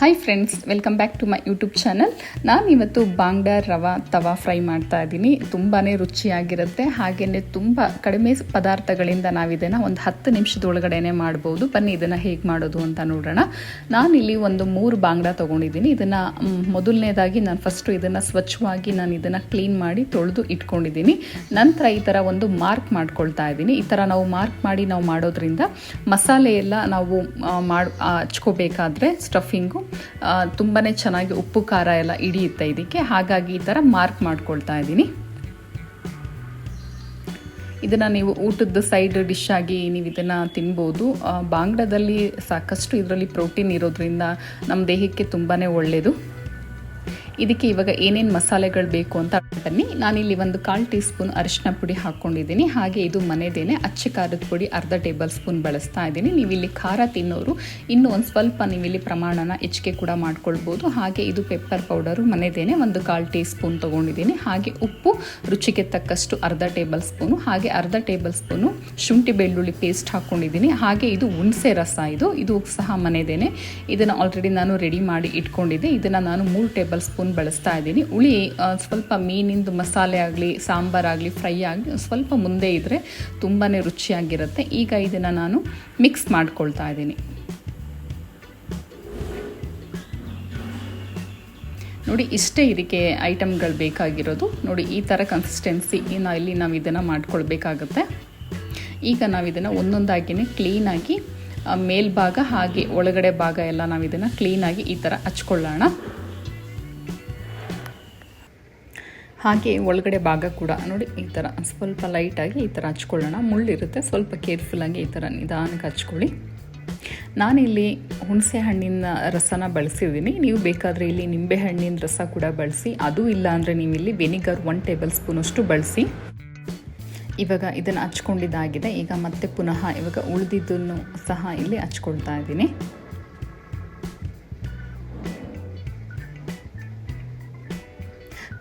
Hi friends welcome back to my YouTube channel ನಾನು ಇವತ್ತು ಬಾಂಗ್ಡಾ ರವಾ ತವಾ ಫ್ರೈ ಮಾಡ್ತಾ ಇದ್ದೀನಿ. ತುಂಬಾ ರುಚಿಯಾಗಿರುತ್ತೆ. ಹಾಗೆಯೇ ತುಂಬ ಕಡಿಮೆ ಪದಾರ್ಥಗಳಿಂದ ನಾವು ಇದನ್ನು ಒಂದು ಹತ್ತು ನಿಮಿಷದೊಳಗಡೆನೆ ಮಾಡ್ಬೋದು. ಬನ್ನಿ ಇದನ್ನು ಹೇಗೆ ಮಾಡೋದು ಅಂತ ನೋಡೋಣ. ನಾನಿಲ್ಲಿ ಒಂದು ಮೂರು ಬಾಂಗ್ಡಾ ತೊಗೊಂಡಿದ್ದೀನಿ. ಇದನ್ನು ಮೊದಲನೇದಾಗಿ ನಾನು ಫಸ್ಟು ಇದನ್ನು ಸ್ವಚ್ಛವಾಗಿ ನಾನು ಇದನ್ನು ಕ್ಲೀನ್ ಮಾಡಿ ತೊಳೆದು ಇಟ್ಕೊಂಡಿದ್ದೀನಿ. ನಂತರ ಈ ಥರ ಒಂದು ಮಾರ್ಕ್ ಮಾಡ್ಕೊಳ್ತಾ ಇದ್ದೀನಿ. ಈ ಥರ ನಾವು ಮಾರ್ಕ್ ಮಾಡಿ ನಾವು ಮಾಡೋದ್ರಿಂದ ಮಸಾಲೆ ಎಲ್ಲ ನಾವು ಮಾಡಿ ಹಚ್ಕೋಬೇಕಾದ್ರೆ ಸ್ಟಫಿಂಗು ತುಂಬಾ ಚೆನ್ನಾಗಿ ಉಪ್ಪು, ಖಾರ ಎಲ್ಲ ಹಿಡಿಯುತ್ತೆ ಇದಕ್ಕೆ. ಹಾಗಾಗಿ ಈ ಥರ ಮಾರ್ಕ್ ಮಾಡ್ಕೊಳ್ತಾ ಇದ್ದೀನಿ. ಇದನ್ನು ನೀವು ಊಟದ ಸೈಡ್ ಡಿಶ್ ಆಗಿ ನೀವು ಇದನ್ನು ತಿನ್ಬೋದು. ಬಾಂಗ್ಡದಲ್ಲಿ ಸಾಕಷ್ಟು ಇದರಲ್ಲಿ ಪ್ರೋಟೀನ್ ಇರೋದ್ರಿಂದ ನಮ್ಮ ದೇಹಕ್ಕೆ ತುಂಬಾ ಒಳ್ಳೆಯದು ಇದಕ್ಕೆ ಇವಾಗ ಏನೇನು ಮಸಾಲೆಗಳು ಬೇಕು ಅಂತ ಬನ್ನಿ. ನಾನಿಲ್ಲಿ ಒಂದು ಕಾಲು ಟೀ ಸ್ಪೂನ್ ಅರಿಶಿನ ಪುಡಿ ಹಾಕ್ಕೊಂಡಿದ್ದೀನಿ ಹಾಗೆ ಇದು ಮನೆದೇನೆ ಅಚ್ಚ ಖಾರದ ಪುಡಿ ಅರ್ಧ ಟೇಬಲ್ ಸ್ಪೂನ್ ಬಳಸ್ತಾ ಇದ್ದೀನಿ. ನೀವು ಇಲ್ಲಿ ಖಾರ ತಿನ್ನೋರು, ಇನ್ನೂ ಒಂದು ಸ್ವಲ್ಪ ನೀವು ಇಲ್ಲಿ ಪ್ರಮಾಣನ ಹೆಚ್ಚಿಗೆ ಕೂಡ ಮಾಡ್ಕೊಳ್ಬೋದು. ಹಾಗೆ ಇದು ಪೆಪ್ಪರ್ ಪೌಡರು ಮನೆದೇನೆ ಒಂದು ಕಾಲು ಟೀ ಸ್ಪೂನ್ ತೊಗೊಂಡಿದ್ದೀನಿ. ಹಾಗೆ ಉಪ್ಪು, ರುಚಿಗೆ ತಕ್ಕಷ್ಟು ಅರ್ಧ ಟೇಬಲ್ ಸ್ಪೂನು, ಹಾಗೆ ಅರ್ಧ ಟೇಬಲ್ ಸ್ಪೂನು ಶುಂಠಿ ಬೆಳ್ಳುಳ್ಳಿ ಪೇಸ್ಟ್ ಹಾಕ್ಕೊಂಡಿದ್ದೀನಿ ಹಾಗೆ ಇದು ಹುಣಸೆ ರಸ ಇದು ಇದು ಸಹ ಮನೆದೇನೆ. ಇದನ್ನು ಆಲ್ರೆಡಿ ನಾನು ರೆಡಿ ಮಾಡಿ ಇಟ್ಕೊಂಡಿದ್ದೆ. ಇದನ್ನು ನಾನು ಮೂರು ಟೇಬಲ್ ಸ್ಪೂನ್ ಬಳಸ್ತಾ ಇದ್ದೀನಿ. ಹುಳಿ ಸ್ವಲ್ಪ ಮೀನಿಂದು ಮಸಾಲೆ ಆಗಲಿ ಸಾಂಬಾರಾಗಲಿ ಫ್ರೈ ಆಗಲಿ ಸ್ವಲ್ಪ ಮುಂದೆ ಇದ್ದರೆ ತುಂಬಾ ರುಚಿಯಾಗಿರುತ್ತೆ. ಈಗ ಇದನ್ನು ನಾನು ಮಿಕ್ಸ್ ಮಾಡ್ಕೊಳ್ತಾ ಇದ್ದೀನಿ. ನೋಡಿ, ಇಷ್ಟೇ ಇದಕ್ಕೆ ಐಟಮ್ಗಳು ಬೇಕಾಗಿರೋದು. ನೋಡಿ, ಈ ಥರ ಕನ್ಸಿಸ್ಟೆನ್ಸಿ ನಾ ಇಲ್ಲಿ ನಾವು ಇದನ್ನು ಮಾಡ್ಕೊಳ್ಬೇಕಾಗತ್ತೆ. ಈಗ ನಾವು ಇದನ್ನು ಒಂದೊಂದಾಗಿಯೇ ಕ್ಲೀನಾಗಿ ಮೇಲ್ಭಾಗ ಹಾಗೆ ಒಳಗಡೆ ಭಾಗ ಎಲ್ಲ ನಾವು ಇದನ್ನು ಕ್ಲೀನಾಗಿ ಈ ಥರ ಹಚ್ಕೊಳ್ಳೋಣ. ಹಾಗೆ ಒಳಗಡೆ ಭಾಗ ಕೂಡ ನೋಡಿ ಈ ಥರ ಸ್ವಲ್ಪ ಲೈಟಾಗಿ ಈ ಥರ ಹಚ್ಕೊಳ್ಳೋಣ. ಮುಳ್ಳಿರುತ್ತೆ ಸ್ವಲ್ಪ ಕೇರ್ಫುಲ್ಲಾಗಿ ಈ ಥರ ನಿಧಾನಕ್ಕೆ ಹಚ್ಕೊಳ್ಳಿ. ನಾನಿಲ್ಲಿ ಹುಣಸೆ ಹಣ್ಣಿನ ರಸನ ಬಳಸಿದ್ದೀನಿ. ನೀವು ಬೇಕಾದರೆ ಇಲ್ಲಿ ನಿಂಬೆ ಹಣ್ಣಿನ ರಸ ಕೂಡ ಬಳಸಿ, ಅದು ಇಲ್ಲ ಅಂದರೆ ನೀವು ಇಲ್ಲಿ ವೆನಿಗರ್ ಒನ್ ಟೇಬಲ್ ಸ್ಪೂನಷ್ಟು ಬಳಸಿ. ಇವಾಗ ಇದನ್ನು ಹಚ್ಕೊಂಡಿದ್ದಾಗಿದೆ. ಈಗ ಮತ್ತೆ ಪುನಃ ಇವಾಗ ಉಳಿದಿದ್ದನ್ನು ಸಹ ಇಲ್ಲಿ ಹಚ್ಕೊಳ್ತಾ ಇದ್ದೀನಿ.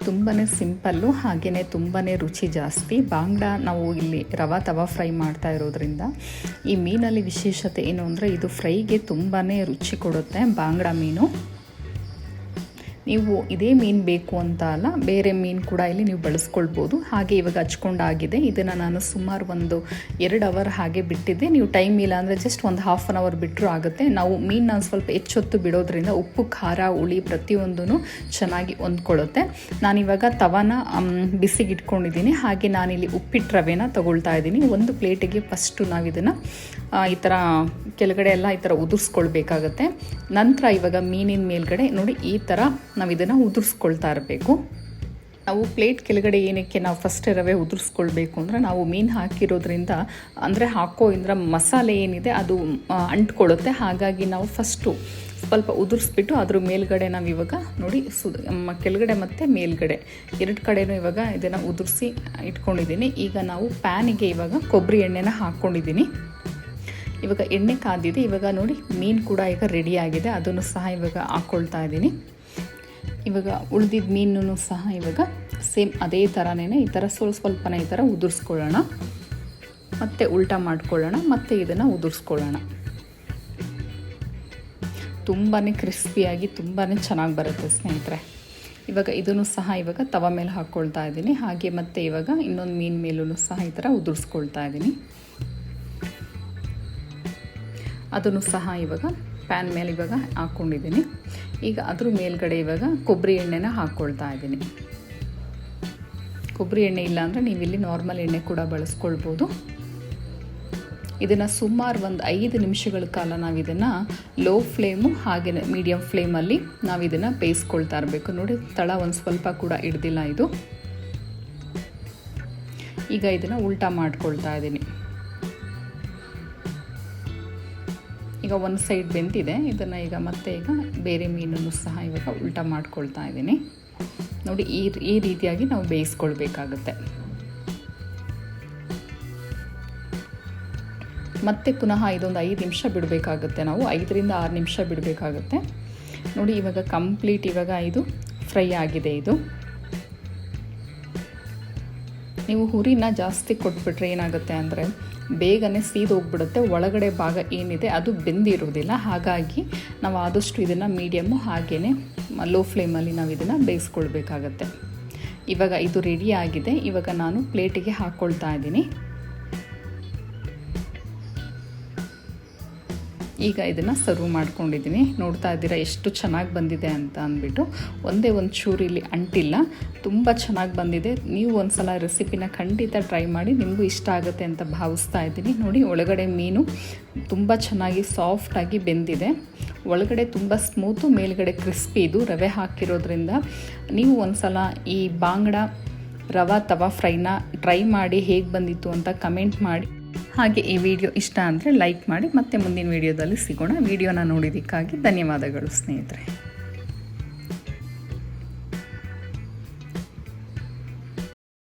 ತುಂಬಾ ಸಿಂಪಲ್ಲು ಹಾಗೆಯೇ ತುಂಬಾ ರುಚಿ ಜಾಸ್ತಿ. ಬಾಂಗ್ಡಾ ನಾವು ಇಲ್ಲಿ ರವಾ ತವಾ ಫ್ರೈ ಮಾಡ್ತಾ ಇರೋದ್ರಿಂದ ಈ ಮೀನಲ್ಲಿ ವಿಶೇಷತೆ ಏನು ಅಂದರೆ ಇದು ಫ್ರೈಗೆ ತುಂಬಾ ರುಚಿ ಕೊಡುತ್ತೆ ಬಾಂಗ್ಡಾ ಮೀನು. ನೀವು ಇದೇ ಮೀನು ಬೇಕು ಅಂತ ಅಲ್ಲ, ಬೇರೆ ಮೀನು ಕೂಡ ಇಲ್ಲಿ ನೀವು ಬಳಸ್ಕೊಳ್ಬೋದು. ಹಾಗೆ ಇವಾಗ ಹಚ್ಕೊಂಡಾಗಿದೆ ಇದನ್ನು ನಾನು ಸುಮಾರು ಒಂದು ಎರಡು ಅವರ್ ಹಾಗೆ ಬಿಟ್ಟಿದ್ದೆ. ನೀವು ಟೈಮ್ ಇಲ್ಲ ಅಂದರೆ ಜಸ್ಟ್ ಒಂದು ಹಾಫ್ ಆನ್ ಅವರ್ ಬಿಟ್ಟರೂ ಆಗುತ್ತೆ. ನಾವು ಮೀನನ್ನ ಸ್ವಲ್ಪ ಹೆಚ್ಚೊತ್ತು ಬಿಡೋದ್ರಿಂದ ಉಪ್ಪು, ಖಾರ, ಹುಳಿ ಪ್ರತಿಯೊಂದೂ ಚೆನ್ನಾಗಿ ಹೊಂದ್ಕೊಳ್ಳುತ್ತೆ. ನಾನಿವಾಗ ತವಾನ ಬಿಸಿಗೆ ಇಟ್ಕೊಂಡಿದ್ದೀನಿ ಹಾಗೆ ನಾನಿಲ್ಲಿ ಉಪ್ಪಿಟ್ಟು ರವೆನ ತಗೊಳ್ತಾ ಇದ್ದೀನಿ. ಒಂದು ಪ್ಲೇಟಿಗೆ ಫಸ್ಟು ನಾವು ಇದನ್ನು ಈ ಥರ ಕೆಳಗಡೆ ಎಲ್ಲ ಈ ಥರ ಉದುರಿಸ್ಕೊಳ್ಬೇಕಾಗತ್ತೆ. ನಂತರ ಇವಾಗ ಮೀನಿನ ಮೇಲ್ಗಡೆ ನೋಡಿ ಈ ಥರ ನಾವು ಇದನ್ನು ಉದುರಿಸ್ಕೊಳ್ತಾ ಇರಬೇಕು. ನಾವು ಪ್ಲೇಟ್ ಕೆಳಗಡೆ ಏನಕ್ಕೆ ನಾವು ಫಸ್ಟ್ ರವೆ ಉದುರಿಸ್ಕೊಳ್ಬೇಕು ಅಂದರೆ ನಾವು ಮೀನು ಹಾಕಿರೋದ್ರಿಂದ, ಅಂದರೆ ಹಾಕೋ ಇಂದ್ರ ಮಸಾಲೆ ಏನಿದೆ ಅದು ಅಂಟ್ಕೊಳ್ಳುತ್ತೆ. ಹಾಗಾಗಿ ನಾವು ಫಸ್ಟು ಸ್ವಲ್ಪ ಉದುರಿಸ್ಬಿಟ್ಟು ಅದ್ರ ಮೇಲ್ಗಡೆ ನಾವು ಇವಾಗ ನೋಡಿ ಸು ಕೆಳಗಡೆ ಮತ್ತು ಮೇಲ್ಗಡೆ ಎರಡು ಕಡೆನೂ ಇವಾಗ ಇದನ್ನು ಉದುರಿಸಿ ಇಟ್ಕೊಂಡಿದ್ದೀನಿ. ಈಗ ನಾವು ಪ್ಯಾನಿಗೆ ಇವಾಗ ಕೊಬ್ಬರಿ ಎಣ್ಣೆನ ಹಾಕ್ಕೊಂಡಿದ್ದೀನಿ ಇವಾಗ ಎಣ್ಣೆ ಕಾದಿದೆ. ಇವಾಗ ನೋಡಿ ಮೀನು ಕೂಡ ಈಗ ರೆಡಿ ಆಗಿದೆ. ಅದನ್ನು ಸಹ ಇವಾಗ ಹಾಕ್ಕೊಳ್ತಾ ಇದ್ದೀನಿ. ಇವಾಗ ಉಳಿದಿದ್ದ ಮೀನು ಸಹ ಇವಾಗ ಸೇಮ್ ಅದೇ ಥರನೇ ಈ ಥರ ಸ್ವಲ್ಪ ಸ್ವಲ್ಪನೇ ಈ ಥರ ಉದುರಿಸ್ಕೊಳ್ಳೋಣ. ಮತ್ತು ಉಲ್ಟಾ ಮಾಡ್ಕೊಳ್ಳೋಣ, ಮತ್ತು ಇದನ್ನು ಉದುರಿಸ್ಕೊಳ್ಳೋಣ. ತುಂಬಾ ಕ್ರಿಸ್ಪಿಯಾಗಿ ತುಂಬಾ ಚೆನ್ನಾಗಿ ಬರುತ್ತೆ ಸ್ನೇಹಿತರೆ. ಇವಾಗ ಇದನ್ನು ಸಹ ಇವಾಗ ತವ ಮೇಲೆ ಹಾಕ್ಕೊಳ್ತಾ ಇದ್ದೀನಿ. ಹಾಗೆ ಮತ್ತೆ ಇವಾಗ ಇನ್ನೊಂದು ಮೀನು ಮೇಲೂ ಸಹ ಈ ಥರ ಉದುರಿಸ್ಕೊಳ್ತಾ ಇದ್ದೀನಿ. ಅದನ್ನು ಸಹ ಇವಾಗ ಪ್ಯಾನ್ ಮೇಲೆ ಇವಾಗ ಹಾಕ್ಕೊಂಡಿದ್ದೀನಿ. ಈಗ ಅದ್ರ ಮೇಲ್ಗಡೆ ಇವಾಗ ಕೊಬ್ಬರಿ ಎಣ್ಣೆನ ಹಾಕ್ಕೊಳ್ತಾ ಇದ್ದೀನಿ. ಕೊಬ್ಬರಿ ಎಣ್ಣೆ ಇಲ್ಲ ಅಂದರೆ ನೀವು ಇಲ್ಲಿ ನಾರ್ಮಲ್ ಎಣ್ಣೆ ಕೂಡ ಬಳಸ್ಕೊಳ್ಬೋದು. ಇದನ್ನು ಸುಮಾರು ಒಂದು ಐದು ನಿಮಿಷಗಳ ಕಾಲ ನಾವು ಇದನ್ನು ಲೋ ಫ್ಲೇಮು ಹಾಗೆ ಮೀಡಿಯಮ್ ಫ್ಲೇಮಲ್ಲಿ ನಾವು ಇದನ್ನು ಬೇಯಿಸ್ಕೊಳ್ತಾ ಇರಬೇಕು. ನೋಡಿ, ತಳ ಒಂದು ಸ್ವಲ್ಪ ಕೂಡ ಹಿಡ್ದಿಲ್ಲ ಇದು. ಈಗ ಇದನ್ನು ಉಲ್ಟಾ ಮಾಡ್ಕೊಳ್ತಾ ಇದ್ದೀನಿ. ಈಗ ಒಂದು ಸೈಡ್ ಬೆಂತಿದೆ ಇದನ್ನು ಈಗ ಮತ್ತೆ ಈಗ ಬೇರೆ ಮೀನನ್ನು ಸಹ ಇವಾಗ ಉಲ್ಟ ಮಾಡ್ಕೊಳ್ತಾ ಇದ್ದೀನಿ. ನೋಡಿ, ಈ ಈ ರೀತಿಯಾಗಿ ನಾವು ಬೇಯಿಸ್ಕೊಳ್ಬೇಕಾಗತ್ತೆ. ಮತ್ತೆ ಪುನಃ ಇದೊಂದು ಐದು ನಿಮಿಷ ಬಿಡಬೇಕಾಗುತ್ತೆ ನಾವು. ಐದರಿಂದ ಆರು ನಿಮಿಷ ಬಿಡಬೇಕಾಗುತ್ತೆ. ನೋಡಿ, ಇವಾಗ ಕಂಪ್ಲೀಟ್ ಇವಾಗ ಇದು ಫ್ರೈ ಆಗಿದೆ ಇದು. ನೀವು ಹುರಿನ ಜಾಸ್ತಿ ಕೊಟ್ಬಿಟ್ರೆ ಏನಾಗುತ್ತೆ ಅಂದರೆ ಬೇಗನೆ ಸೀದೋಗ್ಬಿಡುತ್ತೆ ಒಳಗಡೆ ಭಾಗ ಏನಿದೆ ಅದು ಬೆಂದಿರೋದಿಲ್ಲ. ಹಾಗಾಗಿ ನಾವು ಆದಷ್ಟು ಇದನ್ನು ಮೀಡಿಯಮ್ಮು ಹಾಗೇ ಲೋ ಫ್ಲೇಮಲ್ಲಿ ನಾವು ಇದನ್ನು ಬೇಯಿಸ್ಕೊಳ್ಬೇಕಾಗತ್ತೆ. ಇವಾಗ ಇದು ರೆಡಿ ಆಗಿದೆ. ಇವಾಗ ನಾನು ಪ್ಲೇಟಿಗೆ ಹಾಕ್ಕೊಳ್ತಾ ಇದ್ದೀನಿ. ಈಗ ಇದನ್ನು ಸರ್ವ್ ಮಾಡ್ಕೊಂಡಿದ್ದೀನಿ ನೋಡ್ತಾ ಇದ್ದೀರಾ, ಎಷ್ಟು ಚೆನ್ನಾಗಿ ಬಂದಿದೆ ಅಂತ ಅಂದ್ಬಿಟ್ಟು. ಒಂದೇ ಒಂದು ಚೂರು ಇಲ್ಲಿ ಅಂಟಿಲ್ಲ. ತುಂಬ ಚೆನ್ನಾಗಿ ಬಂದಿದೆ. ನೀವು ಒಂದು ಸಲ ರೆಸಿಪಿನ ಖಂಡಿತ ಟ್ರೈ ಮಾಡಿ, ನಿಮಗೂ ಇಷ್ಟ ಆಗುತ್ತೆ ಅಂತ ಭಾವಿಸ್ತಾ ಇದ್ದೀನಿ. ನೋಡಿ, ಒಳಗಡೆ ಮೀನು ತುಂಬ ಚೆನ್ನಾಗಿ ಸಾಫ್ಟಾಗಿ ಬೆಂದಿದೆ. ಒಳಗಡೆ ತುಂಬ ಸ್ಮೂತು ಮೇಲ್ಗಡೆ ಕ್ರಿಸ್ಪಿ ಇದು ರವೆ ಹಾಕಿರೋದ್ರಿಂದ. ನೀವು ಒಂದು ಸಲ ಈ ಬಾಂಗ್ಡ ರವಾ ತವಾ ಫ್ರೈನ ಟ್ರೈ ಮಾಡಿ ಹೇಗೆ ಬಂದಿತ್ತು ಅಂತ ಕಮೆಂಟ್ ಮಾಡಿ. ಹಾಗೆ ಈ ವಿಡಿಯೋ ಇಷ್ಟ ಅಂದರೆ ಲೈಕ್ ಮಾಡಿ ಮತ್ತೆ ಮುಂದಿನ ವಿಡಿಯೋದಲ್ಲಿ ಸಿಗೋಣ. ವಿಡಿಯೋನ ನೋಡಿದ್ದಕ್ಕಾಗಿ ಧನ್ಯವಾದಗಳು ಸ್ನೇಹಿತರೆ.